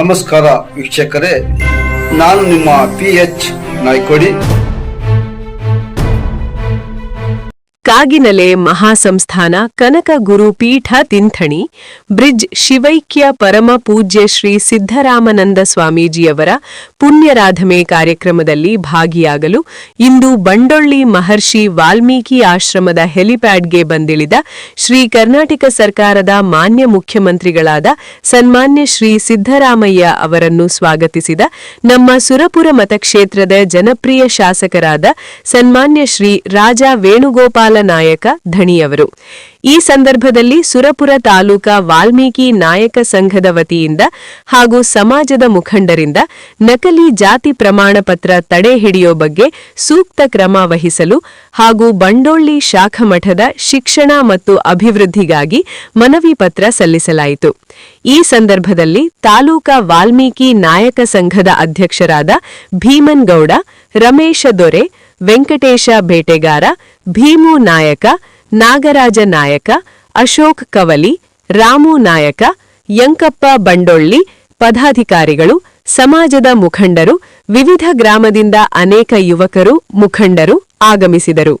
ನಮಸ್ಕಾರ ವೀಕ್ಷಕರೇ ನಾನು ನಿಮ್ಮ P H Naikodi. Kaginele Mahasamsthana Kanaka Gurupeetha Tinthani bridge ಶಿವೈಕ್ಯ ಪರಮ ಪೂಜ್ಯ ಶ್ರೀ ಸಿದ್ದರಾಮನಂದ ಸ್ವಾಮೀಜಿಯವರ ಪುಣ್ಯರಾಧಮೆ ಕಾರ್ಯಕ್ರಮದಲ್ಲಿ ಭಾಗಿಯಾಗಲು ಇಂದು ಬಂಡೊಳ್ಳಿ ಮಹರ್ಷಿ ವಾಲ್ಮೀಕಿ ಆಶ್ರಮದ ಹೆಲಿಪ್ಯಾಡ್ಗೆ ಬಂದಿಳಿದ ಶ್ರೀ ಕರ್ನಾಟಕ ಸರ್ಕಾರದ ಮಾನ್ಯ ಮುಖ್ಯಮಂತ್ರಿಗಳಾದ ಸನ್ಮಾನ್ಯ ಶ್ರೀ ಸಿದ್ದರಾಮಯ್ಯ ಅವರನ್ನು ಸ್ವಾಗತಿಸಿದ ನಮ್ಮ ಸುರಪುರ ಮತಕ್ಷೇತ್ರದ ಜನಪ್ರಿಯ ಶಾಸಕರಾದ ಸನ್ಮಾನ್ಯ ಶ್ರೀ ರಾಜಾ ವೇಣುಗೋಪಾಲ ನಾಯಕ ಧಣಿಯವರು ಈ ಸಂದರ್ಭದಲ್ಲಿ ಸುರಪುರ ತಾಲೂಕಾ ವಾಲ್ಮೀಕಿ ನಾಯಕ ಸಂಘದ ವತಿಯಿಂದ ಹಾಗೂ ಸಮಾಜದ ಮುಖಂಡರಿಂದ ನಕಲಿ ಜಾತಿ ಪ್ರಮಾಣ ಪತ್ರ ತಡೆ ಹಿಡಿಯೋ ಬಗ್ಗೆ ಸೂಕ್ತ ಕ್ರಮ ವಹಿಸಲು ಹಾಗೂ ಬಂಡೋಳ್ಳಿ ಶಾಖಮಠದ ಶಿಕ್ಷಣ ಮತ್ತು ಅಭಿವೃದ್ಧಿಗಾಗಿ ಮನವಿ ಪತ್ರ ಸಲ್ಲಿಸಲಾಯಿತು. ಈ ಸಂದರ್ಭದಲ್ಲಿ ತಾಲೂಕಾ ವಾಲ್ಮೀಕಿ ನಾಯಕ ಸಂಘದ ಅಧ್ಯಕ್ಷರಾದ ಭೀಮನ್ ಗೌಡ, ರಮೇಶ ದೊರೆ ವೆಂಕಟೇಶ ಬೇಟೆಗಾರ ಭೀಮು ನಾಯಕ, ನಾಗರಾಜ ನಾಯಕ, ಅಶೋಕ್ ಕವಲಿ, ರಾಮು ನಾಯಕ, ಯಂಕಪ್ಪ ಬಂಡೊಳ್ಳಿ, ಪದಾಧಿಕಾರಿಗಳು, ಸಮಾಜದ ಮುಖಂಡರು, ವಿವಿಧ ಗ್ರಾಮದಿಂದ ಅನೇಕ ಯುವಕರು, ಮುಖಂಡರು ಆಗಮಿಸಿದರು.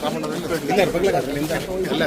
ಎಲ್ಲ